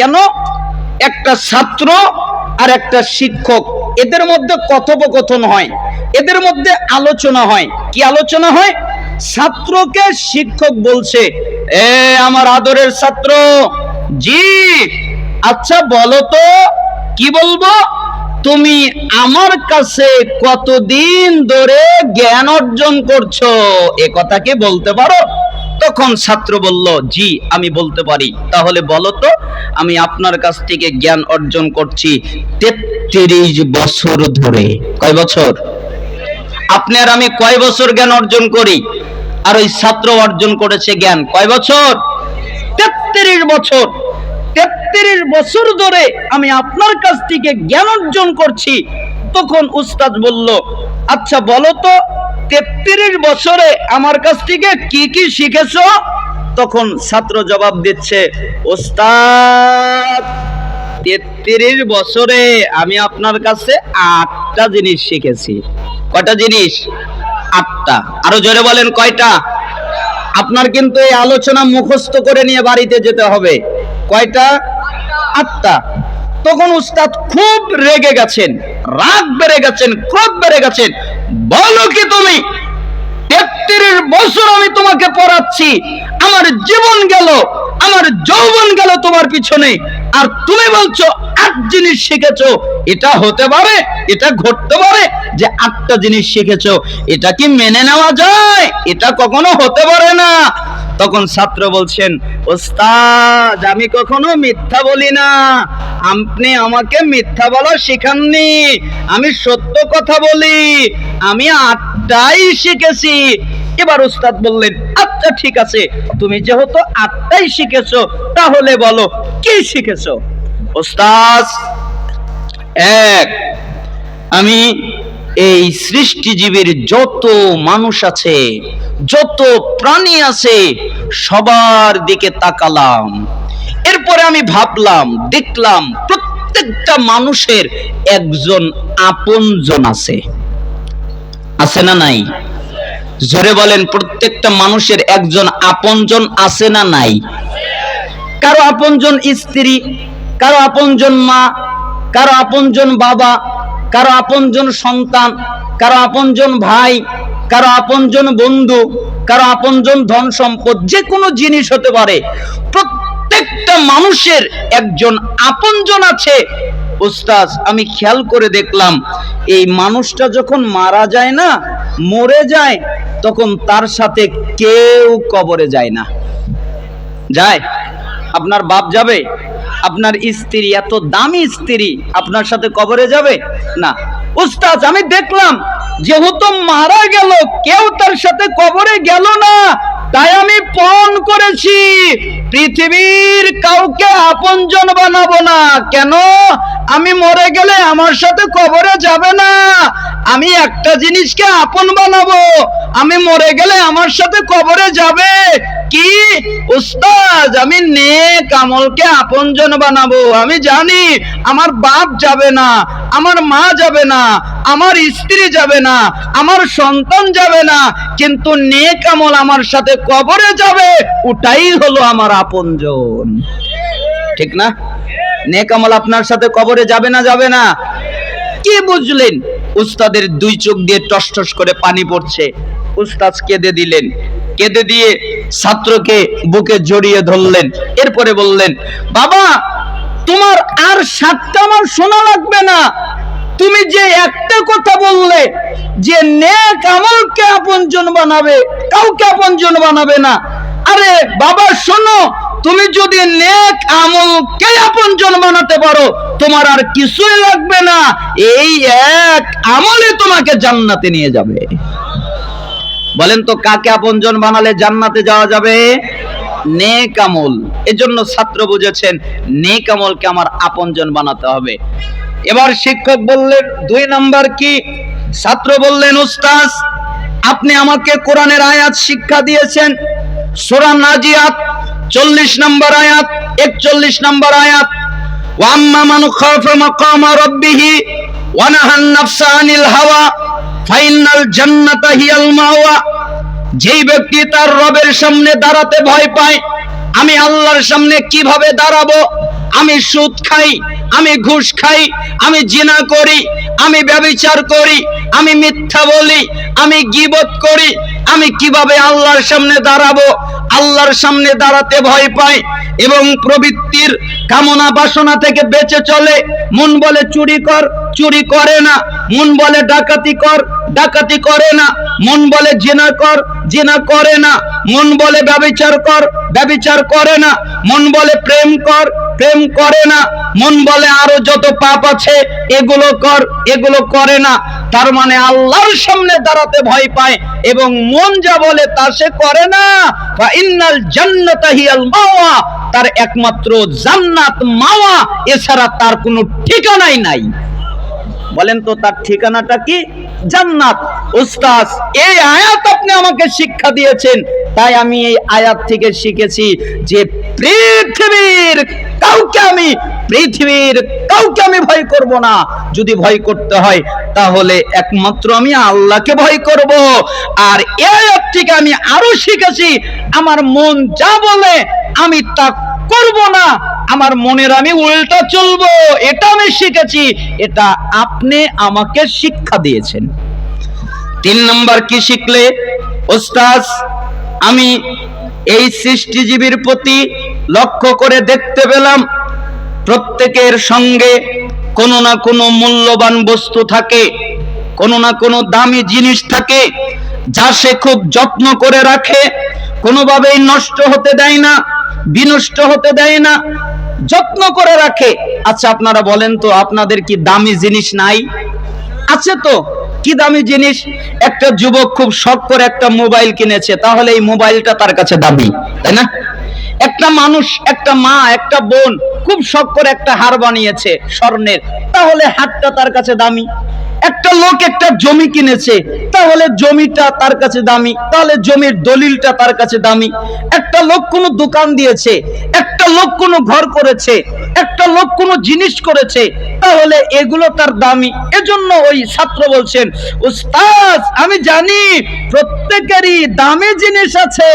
কেন? একটা ছাত্র আর একটা শিক্ষক, এদের মধ্যে কথোপকথন হয়, এদের মধ্যে আলোচনা হয়। কি আলোচনা হয়? ছাত্রকে শিক্ষক বলছে, এ আমার আদরের ছাত্র, জি আচ্ছা বলো তো, কি বলব? তুমি আমার কাছে কতদিন ধরে জ্ঞান অর্জন করছ? এ কথা কি বলতে পারো? তখন ছাত্র বলল, জি, আমি বলতে পারি। তাহলে বলো তো, আমি আপনার কাছ থেকে জ্ঞান অর্জন করছি তেত্রিশ বছর ধরে। কয় বছর? আপনি আর আমি কয় বছর জ্ঞান অর্জন করি? আর ওই ছাত্র অর্জন করেছে জ্ঞান। কয় বছর? তেত্রিশ বছর। তেত্রিশ বছর ধরে আমি আপনার কাছ থেকে জ্ঞান অর্জন করছি। তখন উস্তাদ বলল আচ্ছা বলো তো তেত্রিশ বছরে আমার কাছ থেকে কি কি শিখেছ? তখন ছাত্র জবাব দিচ্ছে, ওস্তাদ, তেত্রিশ বছরে আমি আপনার কাছে আটটা জিনিস শিখেছি। কয়টা জিনিস? আটটা। আরও জোরে বলেন, কয়টা? আপনার কিন্তু এই আলোচনা মুখস্থ করে নিয়ে বাড়িতে যেতে হবে। কয়টা? আটটা। তখন উস্তাদ খুব রেগে গেছেন, রাগ বেড়ে গেছেন, ক্রোধ বেড়ে গেছেন। বলো কি তুমি? তেত্রিশ বছর আমি তোমাকে পড়াচ্ছি। আমার জীবন গেল, আমার যৌবন গেল তোমার পিছনে। আর তুমি বলছো, আট জিনিস শিখেছো। এটা হতে পারে, এটা ঘটতে পারে যে আটটা জিনিস শিখেছো। এটা কি মেনে নেওয়া যায়? এটা কখনো হতে পারে না। তখন ছাত্র বলছেন, ওস্তাদ, আমি কখনো মিথ্যা বলি না। আপনি আমাকে মিথ্যা বলা শেখাননি। আমি সত্য কথা বলি। আমি আটটাই শিখেছি। এবার উস্তাদ বললেন আচ্ছা ঠিক আছে, তুমি যেহেতু আটটাই শিখেছো, তাহলে বলো, কি শিখেছো? ওস্তাদ এক, আমি এই সৃষ্টিজীবীর যত মানুষ আছে, যত প্রাণী আছে, সবার দিকে তাকালাম। এরপরে আমি ভাবলাম, দেখলাম প্রত্যেকটা মানুষের একজন আপনজন আছে। আছে না নাই? জোরে বলেন, প্রত্যেকটা মানুষের একজন আপনজন আছে না নাই? কারও আপনজন স্ত্রী, কারও আপনজন মা, কারও আপনজন বাবা, কারও আপনজন সন্তান, কারও আপনজন ভাই, কারও আপনজন বন্ধু, কারও আপনজন ধন সম্পদ যে কোনো জিনিস হতে পারে। প্রত্যেকটা মানুষের একজন আপনজন আছে উস্তাজ আমি খেয়াল করে দেখলাম, এই মানুষটা যখন মারা যায় না, মরে যায়, তখন তার সাথে কেউ কবরে যায় না। যায়? আপনার বাপ যাবে? আপনার স্ত্রী, এত দামি স্ত্রী, আপনার সাথে কবরে যাবে? না। উস্তাজ আমি দেখলাম, যেহেতু মারা গেল, কেউ তার সাথে কবরে গেল না। তাই আমি পণ করেছি। পৃথিবীর কাউকে আপনজন বানাবো না। কেন? আমি মরে গেলে আমার সাথে কবরে যাবে না। আমি একটা জিনিসকে আপন বানাবো। আমি মরে গেলে আমার সাথে কবরে যাবে। কি? উস্তাজ আমি নেক আমলকে আপনজন বানাবো। আমি জানি আমার বাপ যাবে না, আমার মা যাবে না, আমার স্ত্রী যাবে না, আমার সন্তান যাবে না, কিন্তু নেক আমল আমার সাথে কবরে যাবে, ওটাই হলো আমার আপনজন। ঠিক না? নেক আমল আপনার সাথে কবরে যাবে না যাবে না। কি বুঝলেন? উস্তাদের দুই চোখ দিয়ে টস টস করে পানি পড়ছে। উস্তাদ কেঁদে দিলেন। কেঁদে দিয়ে ছাত্রকে বুকে জড়িয়ে ধরলেন। এরপরে বললেন, বাবা, তোমার আর সাতটা আমার শোনা লাগবে না। তুমি যে একটা কথা বললে, যে নেক আমলকে আপনজন বানাবে, কাউকে আপনজন বানাবে না। আরে বাবা, শোনো, তুমি যদি নেক আমলকে আপনজন বানাতে পারো, তোমার আর কিছুই লাগবে না। এই এক আমলে তোমাকে জান্নাতে নিয়ে যাবে। বলেন তো, কাকে আপনজন বানালে জান্নাতে যাওয়া যাবে? নেক আমল। এজন্য ছাত্র বুঝেছেন, নেক আমলকে আমার আপনজন বানাতে হবে। এবার শিক্ষক বললেন, দুই নাম্বার কি? ছাত্র বললেন উস্তাজ আপনি আমাকে কোরআনের আয়াত শিক্ষা দিয়েছেন সূরা নাজিয়াত, চল্লিশ নম্বর আয়াত, একচল্লিশ নম্বর আয়াত ওয়াম্মা মান খাফা মাকামা রাব্বিহি ওয়া নাহান নাফসা আনিল হাওয়া ফাইনাল জান্নাতা হিয়াল মাওয়া। যেই ব্যক্তি তার রবের সামনে দাঁড়াতে ভয় পায়, আমি আল্লাহর সামনে কীভাবে দাঁড়াবো? আমি সুদ খাই, আমি ঘুষ খাই, আমি জিনা করি, আমি ব্যভিচার করি, আমি মিথ্যা বলি, আমি গিবত করি আমি কীভাবে আল্লাহর সামনে দাঁড়াবো? আল্লাহর সামনে দাঁড়াতে ভয় পাই এবং প্রবৃত্তির কামনা বাসনা থেকে বেঁচে চলে। মন বলে চুরি কর, চুরি করে না। মন বলে ডাকাতি কর, ডাকাতি করে না। মন বলে জিনা কর, জিনা করে না। মন বলে ব্যবিচার কর, ব্যবিচার করে না। মন বলে প্রেম কর, প্রেম করে না। মন বলে আরও যত পাপ আছে, এগুলো কর, এগুলো করে না। তার মানে আল্লাহর সামনে দাঁড়াতে ভয় পায় এবং মন যা বলে তা সে করে না। ইন্নাল জান্নাতা হিয়াল মাওয়া, তার একমাত্র জান্নাত মাওয়া, এছাড়া তার কোনো ঠিকানাই নাই। বলেন তো তার ঠিকানাটা কি? জান্নাত। উস্তাদ, এই আয়াত আপনি আমাকে শিক্ষা দিয়েছেন, তাই আমি এই আয়াত থেকে শিখেছি যে পৃথিবীর কাউকে আমি পৃথিবীর কাউকে আমি ভয় করব না। যদি ভয় করতে হয় তাহলে একমাত্র আমি আল্লাহকে ভয় করব। আর এই থেকে আমি আরও শিখেছি, আমার মন যা বলে আমি তা করব না, আমার মনের আমি উল্টা চলবো। এটা আমি শিখেছি, এটা আপনি আমাকে শিক্ষা দিয়েছেন। তিন নম্বর কি শিখলে? ওস্তাজ আমি এই সৃষ্টিজীবীর প্রতি লক্ষ্য করে দেখতে পেলাম, প্রত্যেকের সঙ্গে কোনো না কোনো মূল্যবান বস্তু থাকে, কোনো না কোনো দামি জিনিস থাকে, যা সে খুব যত্ন করে রাখে, কোনোভাবেই নষ্ট হতে দেয় না, বিনষ্ট হতে দেয় না, যত্ন করে রাখে। আচ্ছা আপনারা বলেন তো, আপনাদের কি দামি জিনিস নাই? আছে তো, কি দামি জিনিস? একটা যুবক খুব শখ করে একটা মোবাইল কিনেছে, তাহলে এই মোবাইলটা তার কাছে দামি, তাই না? একটা মানুষ, একটা মা, একটা বোন খুব শখ করে একটা হার বানিয়েছে স্বর্ণের। তাহলে হারটা তার কাছে দামি। একটা লোক একটা জমি কিনেছে, তাহলে জমিটা তার কাছে দামি। তাহলে জমির দলিলটা তার কাছে দামি। একটা লোক কোনো দোকান দিয়েছে, একটা লোক কোনো ঘর করেছে, একটা লোক কোনো জিনিস করেছে, তাহলে এগুলো তার দামি। এজন্য ওই ছাত্র বলছেন, উস্তাদ, আমি জানি প্রত্যেকেরই দামি জিনিস আছে,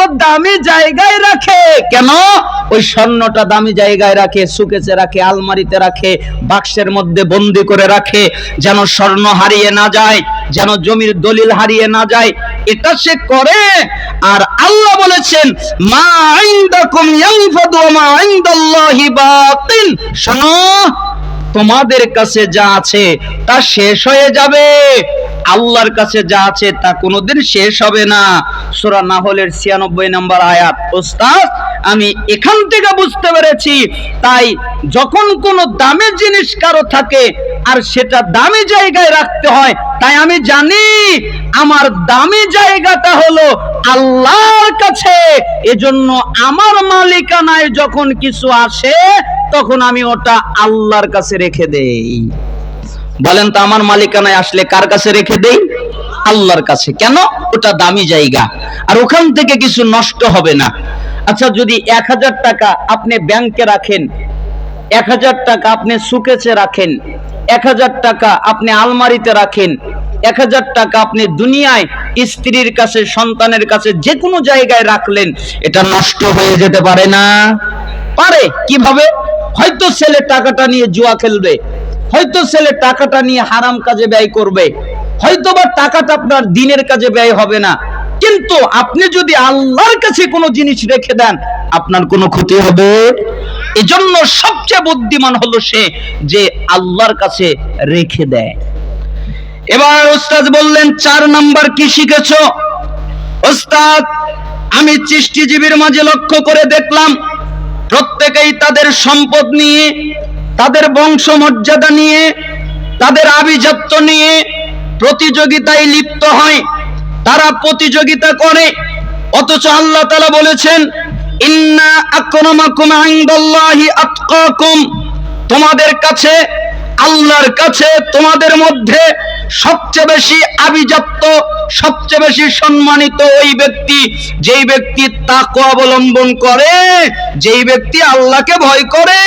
ও দামি জায়গায় রাখে। কেন? ওই স্বর্ণটা দামি জায়গায় রাখে সুকেছে রাখে, আলমারিতে রাখে, বাক্সের মধ্যে বন্দি করে রাখে, যেন স্বর্ণ হারিয়ে না যায়, যেন জমির দলিল হারিয়ে না যায় এটা সে করে। আর আল্লাহ বলেছেন, মা ইনদাকুম ইয়ানফাদু ওয়া মা ইনদাল্লাহি বাতিল। শোনো, তোমাদের কাছে যা আছে তা শেষ হয়ে যাবে। আল্লাহর কাছে যা আছে তা কোনোদিন শেষ হবে না। সূরা নাহলের 96 নম্বর আয়াত, ওস্তাদ, আমি এখান থেকে বুঝতে পেরেছি। তাই যখন কোনো দামি জিনিস কারও থাকে আর সেটা দামি জায়গায় রাখতে হয়। তাই আমি জানি আমার দামি জায়গাটা হলো আল্লাহর কাছে। এজন্য আমার মালিকানায় যখন কিছু আসে, তখন আমি ওটা আল্লাহর কাছে রেখে দেই। বলেন তো, আমার মালিকানায় আসলে কার কাছে রেখে দেই? আল্লাহর কাছে। কেন? ওটা দামি জায়গা। আর ওখান থেকে কিছু নষ্ট হবে না। আচ্ছা যদি এক হাজার টাকা আপনি ব্যাংকে রাখেন এক হাজার টাকা আপনি সুকেছে রাখেন, এক হাজার টাকা আপনি আলমারিতে রাখেন, এক হাজার টাকা আপনি দুনিয়ায় স্ত্রীর কাছে, সন্তানের কাছে যে কোনো জায়গায় রাখলেন, এটা নষ্ট হয়ে যেতে পারে না। পারে, কীভাবে? হয়তো ছেলে টাকাটা নিয়ে জুয়া খেলবে, হয়তো ছেলে টাকাটা নিয়ে হারাম কাজে ব্যয় করবে হয়তো বা টাকাটা আপনার দিনের কাজে ব্যয় হবে না। কিন্তু আপনি যদি আল্লাহর কাছে কোনো জিনিস রেখে দেন, আপনার কোনো ক্ষতি হবে। এজন্য সবচেয়ে বুদ্ধিমান হলো সে যে আল্লাহর কাছে রেখে দেয়। এবার ওস্তাদ বললেন, চার নাম্বার কি শিখেছো? ওস্তাদ আমি সৃষ্টিজীবীর মাঝে লক্ষ্য করে দেখলাম, প্রত্যেকেই তাদের সম্পদ নিয়ে, তাদের বংশ মর্যাদা নিয়ে, তাদের আভিজাত্য নিয়ে প্রতিযোগিতায় লিপ্ত হয়। তারা প্রতিযোগিতা করে, অথচ আল্লাহ তালা বলেছেন ইন্না তোমাদের কাছে আল্লাহর কাছে তোমাদের মধ্যে সবচেয়ে বেশি আভিজাত্য সবচেয়ে বেশি সম্মানিত ওই ব্যক্তি, যেই ব্যক্তি তাকওয়া অবলম্বন করে, যেই ব্যক্তি আল্লাহকে ভয় করে,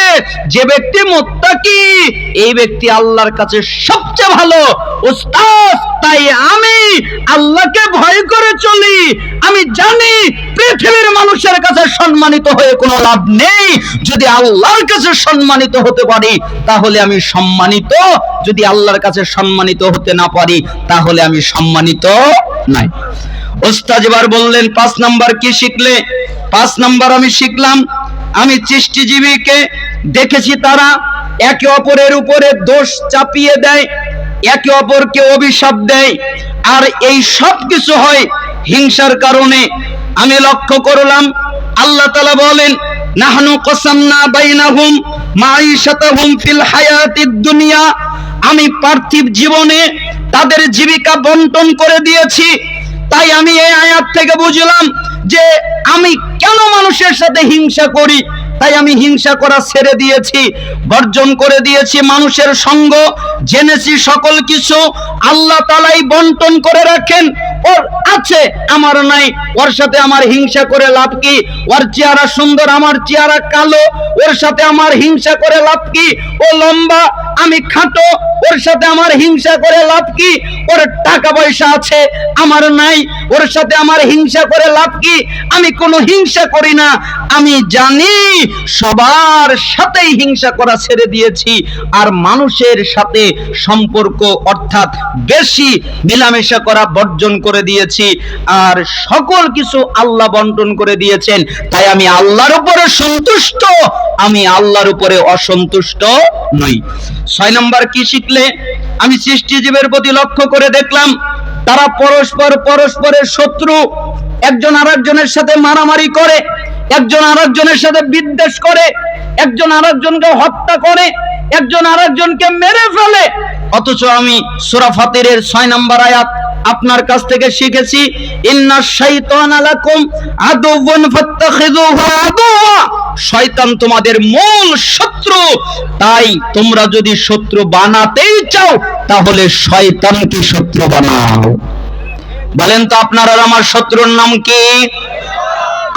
যে ব্যক্তি মোত্তাকি, এই ব্যক্তি আল্লাহর কাছে সবচেয়ে ভালো, উস্তাদ, তাই আমি আল্লাহকে ভয় করে চলি। আমি জানি পৃথিবীর মানুষের কাছে সম্মানিত হয়ে কোনো লাভ নেই। যদি আল্লাহর কাছে সম্মানিত হতে পারি, তাহলে আমি সম্মানিত। যদি আল্লাহর কাছে সম্মানিত হতে না পারি, তাহলে আমি সম্মানিত নাই। ওস্তাদ এবার বললেন, পাঁচ নাম্বার কি শিখলে? পাঁচ নাম্বার আমি শিখলাম, আমি সৃষ্টিজীবীকে দেখেছি তারা একে অপরের উপরে দোষ চাপিয়ে দেয়, একে অপরকে অভিশাপ দেয়, আর এই সব কিছু হয় হিংসার কারণে। আমি লক্ষ্য করলাম, আল্লাহ তালা বলেন, নাহনু কসামনা বাইনাহুম মাইশাতাহুম ফিল হায়াতিদ দুনিয়া। আমি পার্থিব জীবনে তাদের জীবিকা বন্টন করে দিয়েছি। তাই আমি এই আয়াত থেকে বুঝলাম যে আমি কেন মানুষের সাথে হিংসা করি? তাই আমি হিংসা করা ছেড়ে দিয়েছি, বর্জন করে দিয়েছি মানুষের সঙ্গ, জেনেছি সকল কিছু। আল্লাহ তালাই বন্টন করে রাখেন। আছে, আমার নাই। ওর সাথে আমার হিংসা করে লাভ কি? ওর চেহারা সুন্দর, আমার চেহারা কালো। ওর সাথে আমার হিংসা করে লাভ কি? ও লম্বা, আমি খাটো। ওর সাথে আমার হিংসা করে লাভ কি? ওর টাকা পয়সা আছে, আমার নাই। ওর সাথে আমার হিংসা করে লাভ কি? আমি কোনো হিংসা করি না। আমি জানি সবার সাথেই হিংসা করা ছেড়ে দিয়েছি। আর মানুষের সাথে সম্পর্ক অর্থাৎ বেশি মেলামেশা করা, বর্জন করে দিয়েছি আর সকল কিছু আল্লাহ বন্টন করে দিয়েছেন। তাই আমি আল্লাহর উপরে সন্তুষ্ট, আমি আল্লাহর উপরে অসন্তুষ্ট নই। ছয় নম্বর কি শিখলে? আমি সৃষ্টিজীবের প্রতি লক্ষ্য করে দেখলাম, তারা পরস্পর পরস্পরের শত্রু, একজন আরেকজনের সাথে মারামারি করে, একজন আরেকজনের সাথে বিদ্বেষ করে, একজন আরেকজনকে হত্যা করে, একজন আরেকজনকে মেরে ফেলে। অথচ আমি সূরা ফাতিরের 6 নম্বর আয়াত আপনার কাছ থেকে শিখেছি, ইন্না শাইতানা লাকুম আদুওয়ান ফাত্তাখিযুহু আদুওয়া। শয়তান তোমাদের মূল শত্রু। তাই তোমরা যদি শত্রু বানাতেই চাও, তাহলে শয়তানকে শত্রু বানাও। বলেন তো আপনার আমার শত্রুর নাম কি?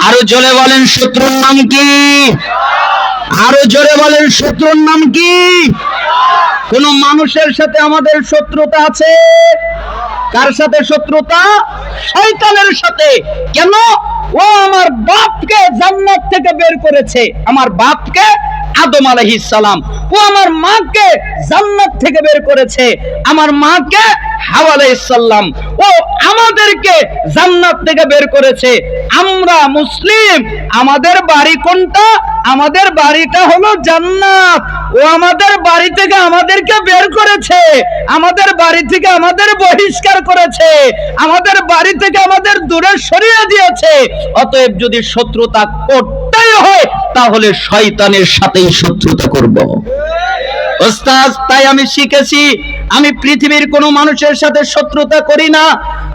আরও জোরে বলেন, শত্রুর নাম কি? আরও জোরে বলেন, শত্রুর নাম কি? কোন মানুষের সাথে আমাদের শত্রুতা আছে? কার সাথে শত্রুতা? শয়তানের সাথে। কেন? ও আমার বাপকে জান্নাত থেকে বের করেছে। আমার বাপকে আদম আলাইহিস সালাম। ও আমার মাকে জান্নাত থেকে বের করেছে। আমার মাকে হাওয়া আলাইহিস সালাম। ও আমাদেরকে জান্নাত থেকে বের করেছে। আমরা মুসলিম, আমাদের বাড়ি কোনটা? আমাদের বাড়িটা হলো জান্নাত। ও আমাদের বাড়ি থেকে আমাদেরকে বের করেছে। আমাদের বাড়ি থেকে আমাদের বহিষ্কার করেছে। আমাদের বাড়ি থেকে আমাদের দূরে সরিয়ে দিয়েছে। অতএব যদি শত্রুতা করতেই হয়, তাহলে শয়তানের সাথেই শত্রুতা করব। ওস্তাজ তাই আমি শিখেছি, আমি পৃথিবীর কোনো মানুষের সাথে শত্রুতা করি না,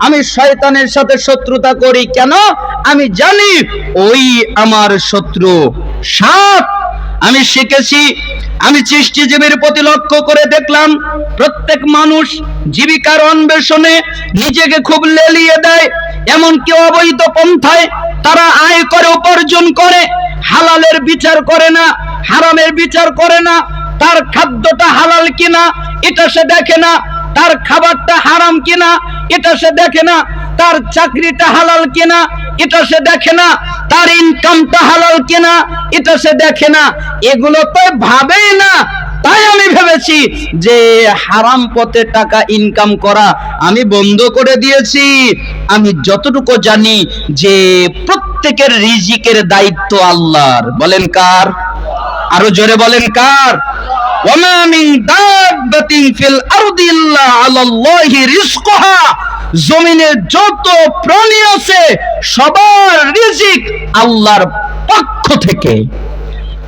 আমি শয়তানের সাথে শত্রুতা করি কেন? আমি জানি ওই আমার শত্রু সাত আমি শিখেছি, আমি সৃষ্টিজীবীর প্রতি লক্ষ্য করে দেখলাম, প্রত্যেক মানুষ জীবিকার অন্বেষণে নিজেকে খুব লেলিয়ে দেয়, এমনকি অবৈধ পন্থায় তারা আয় করে উপার্জন করে। হালালের বিচার করে না, হারামের বিচার করে না, তার খাদ্যটা হালাল কিনা, এটা সে দেখে না, তার খাবারটা হারাম কিনা, এটা সে দেখে না, তার চাকরিটা হালাল কিনা, এটা সে দেখে না, তার ইনকামটা হালাল কিনা, এটা সে দেখে না। এগুলো তো ভাবেই না। তাই আমি ভেবেছি যে হারাম পথে টাকা ইনকাম করা আমি বন্ধ করে দিয়েছি। আমি যতটুকু জানি যে প্রত্যেকের রিজিকের দায়িত্ব আল্লাহর। বলেন কার? আরও জোরে বলেন কার? মিন জমিনে যত প্রাণী আছে, সবার রিজিক আল্লাহর পক্ষ থেকে।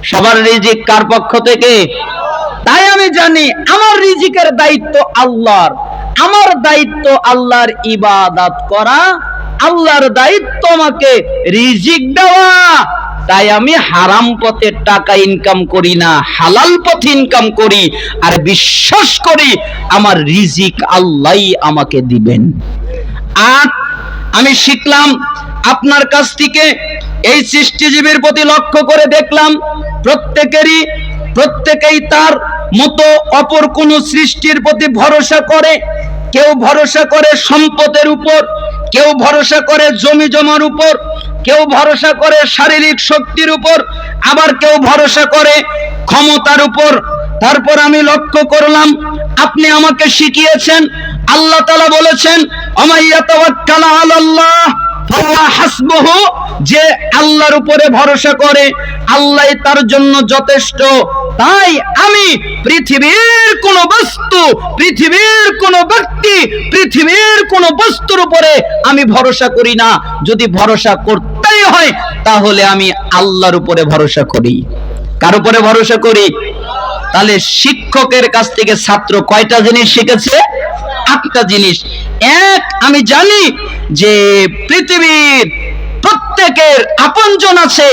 সবার রিজিক কার পক্ষ থেকে? তাই আমি জানি, আমার রিজিকের দায়িত্ব আল্লাহর। আমার দায়িত্ব আল্লাহর ইবাদত করা আল্লাহর দায়িত্ব আমাকে রিজিক দেওয়া। তাই আমি হারাম পথে টাকা ইনকাম করি না, হালাল পথে ইনকাম করি। আর বিশ্বাস করি, আমার রিজিক আল্লাহই আমাকে দিবেন। আর আমি শিখলাম, আপনার কাছ থেকে এই সৃষ্টিজীবীর প্রতি লক্ষ্য করে দেখলাম, প্রত্যেকেরই, প্রত্যেকেই তার মতো অপর কোন সৃষ্টির প্রতি ভরসা করে, কেউ ভরসা করে সম্পদের উপর। কেউ ভরসা করে জমি জমার উপর, কেউ ভরসা করে শারীরিক শক্তির উপর, আবার কেউ ভরসা করে ক্ষমতার উপর। তারপর আমি লক্ষ্য করলাম, আপনি আমাকে শিখিয়েছেন, আল্লাহ তালা বলেছেন যে আল্লাহর উপরে ভরসা করে, আল্লাহ তার জন্য যথেষ্ট। তাই আমি পৃথিবীর কোন বস্তু, পৃথিবীর কোন ব্যক্তি, পৃথিবীর কোন বস্তুর উপরে আমি ভরসা করি না। যদি ভরসা করতেই হয়, তাহলে আমি আল্লাহর উপরে ভরসা করি। কার উপরে ভরসা করি? তাহলে শিক্ষকের কাছ থেকে ছাত্র কয়টা জিনিস শিখেছে? আটটা জিনিস। এক, আমি জানি যে পৃথিবীর প্রত্যেকের আপনজন আছে,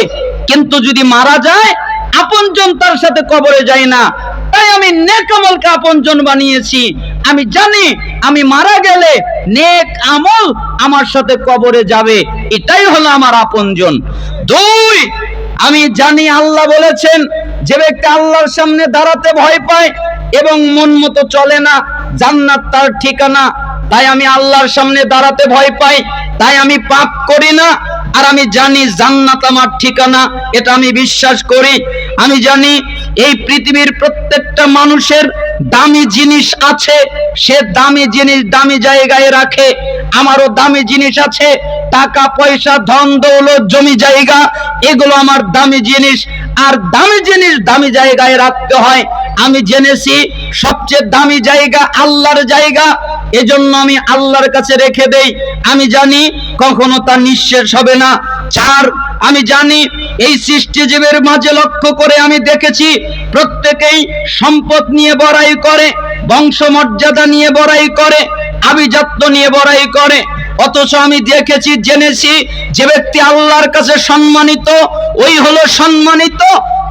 কিন্তু যদি মারা যায় আপনজন তার সাথে কবরে যায় না। তাই আমি নেক আমলকে আপনজন বানিয়েছি। আমি জানি, আমি মারা গেলে নেক আমল আমার সাথে কবরে যাবে। এটাই হলো আমার আপনজন। দুই, আমি জানি আল্লাহ বলেছেন, যে ব্যক্তি আল্লাহর সামনে দাঁড়াতে ভয় পায় এবং মন মতো চলে না, জান্নাত তার ঠিকানা। তাই আমি আল্লাহর সামনে দাঁড়াতে ভয় পাই, তাই আমি পাপ করি না। আর আমি জানি জান্নাত আমার ঠিকানা, এটা আমি বিশ্বাস করি। আমি জানি এই পৃথিবীর প্রত্যেকটা মানুষের দামি জিনিস আছে, সে দামি জিনিস দামি জায়গায় রাখে। আমারও দামি জিনিস আছে, টাকা, পয়সা, ধন, দৌলত, জমি, জায়গা, এগুলো আমার দামি জিনিস। আর দামি জিনিস দামি জায়গায় রাখতে হয়। আমি জেনেছি সবচেয়ে দামি জায়গা আল্লাহর জায়গা। এজন্য আমি আল্লাহর কাছে রেখে দেই। আমি জানি কখনো তা নিঃশেষ হবে না। চার, আমি জানি এই সৃষ্টিজীবের মাঝে লক্ষ্য করে আমি দেখেছি প্রত্যেকেই সম্পদ নিয়ে বড়াই করে বংশ মর্যাদা নিয়ে বড়াই করে, আভিজাত্য নিয়ে বড়াই করে। অথচ আমি দেখেছি, জেনেছি যে ব্যক্তি আল্লাহর কাছে সম্মানিত, ওই হলো সম্মানিত।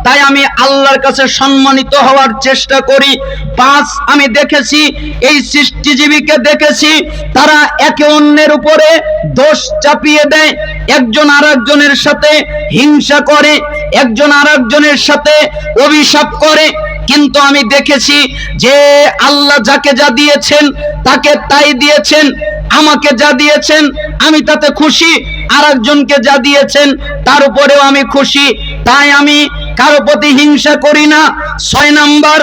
তাই আমি আল্লাহর কাছে সম্মানিত হওয়ার চেষ্টা করি। পাঁচ আমি দেখেছি, এই সৃষ্টিজীবীকে দেখেছি, তারা একে অন্যের উপরে দোষ চাপিয়ে দেয়। একজন আর একজনের সাথে হিংসা করে, একজন আর একজনের সাথে অভিশাপ করে। কিন্তু আমি দেখেছি যে আল্লাহ যাকে যা দিয়েছেন, তাকে তাই দিয়েছেন, আমাকে যা দিয়েছেন, আমি তাতে খুশি আর একজনকে যা দিয়েছেন, তার উপরেও আমি খুশি। তাই আমি কারও প্রতি হিংসা করি না। ছয় নাম্বার,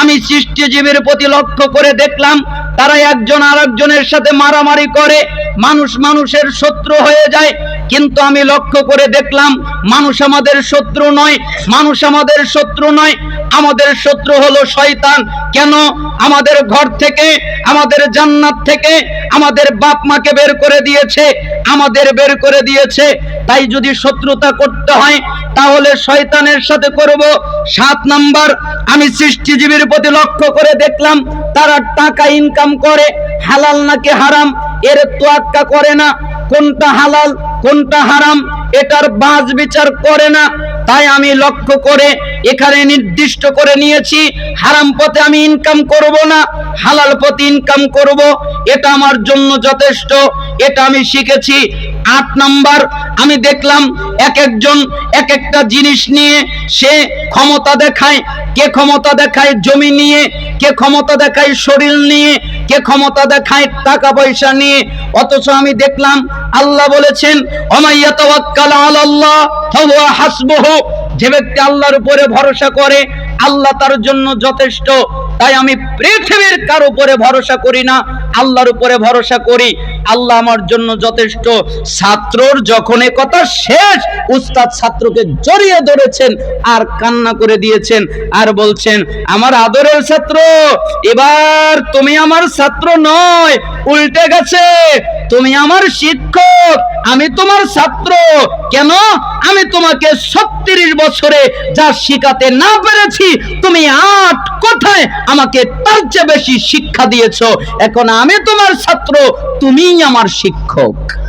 আমি সৃষ্টিজীবীর প্রতি লক্ষ্য করে দেখলাম, তারা একজন আর একজনের সাথে মারামারি করে, মানুষ মানুষের শত্রু হয়ে যায়। কিন্তু আমি লক্ষ্য করে দেখলাম, মানুষ আমাদের শত্রু নয়, মানুষ আমাদের শত্রু নয়। আমাদের শত্রু হলো শয়তান। কেন? আমাদের ঘর থেকে, আমাদের জান্নাত থেকে আমাদের বাপ মাকে বের করে দিয়েছে, আমাদের বের করে দিয়েছে। তাই যদি শত্রুতা করতে হয়, তাহলে শয়তানের সাথে করব। সাত নাম্বার, আমি সৃষ্টিজীবীর প্রতি লক্ষ্য করে দেখলাম, তারা টাকা ইনকাম করে, হালাল নাকি হারাম, এর তোয়াক্কা করে না। কোনটা হালাল, কোনটা হারাম, এটার বাজ বিচার করে না। তাই আমি লক্ষ্য করে এখানে নির্দিষ্ট করে নিয়েছি, হারাম পথে আমি ইনকাম করব না, হালাল পথে ইনকাম করব, এটা আমার জন্য যথেষ্ট। এটা আমি শিখেছি। আট নাম্বার, আমি দেখলাম এক একজন, এক একটা জিনিস নিয়ে সে ক্ষমতা দেখায়, কে ক্ষমতা দেখায় জমি নিয়ে, কে ক্ষমতা দেখায় শরীর নিয়ে, কে ক্ষমতা দেখায় টাকা পয়সা নিয়ে। অথচ আমি দেখলাম আল্লাহ বলেছেন যে ব্যক্তি আল্লাহর উপরে ভরসা করে, আল্লাহ তার জন্য যথেষ্ট। তাই আমি পৃথিবীর কার উপরে ভরসা করি না, আল্লাহর উপরে ভরসা করি। আল্লাহ আমার জন্য যথেষ্ট ছাত্রর যখন কথা শেষ উস্তাদ ছাত্রকে জড়িয়ে ধরেছেন আর কান্না করে দিয়েছেন আর বলছেন, আমার আদরের ছাত্র, এবার তুমি আমার ছাত্র নয়, উল্টে গেছে। তুমি আমার শিক্ষক, আমি তোমার ছাত্র। কেন? আমি তোমাকে ছত্রিশ বছরে যা শিখাতে না পেরেছি, তুমি আট কোথায় আমাকে তার চেয়ে বেশি শিক্ষা দিয়েছ। এখন আমি তোমার ছাত্র তুমিই আমার শিক্ষক।